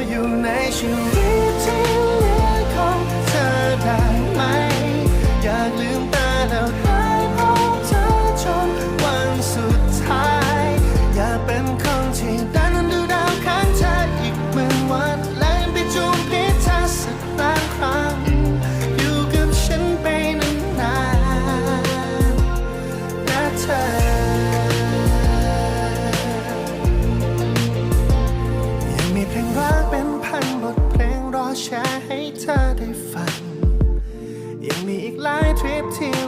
you nation. Yeah. ฝัน ยังมีอีกหลายทริปที่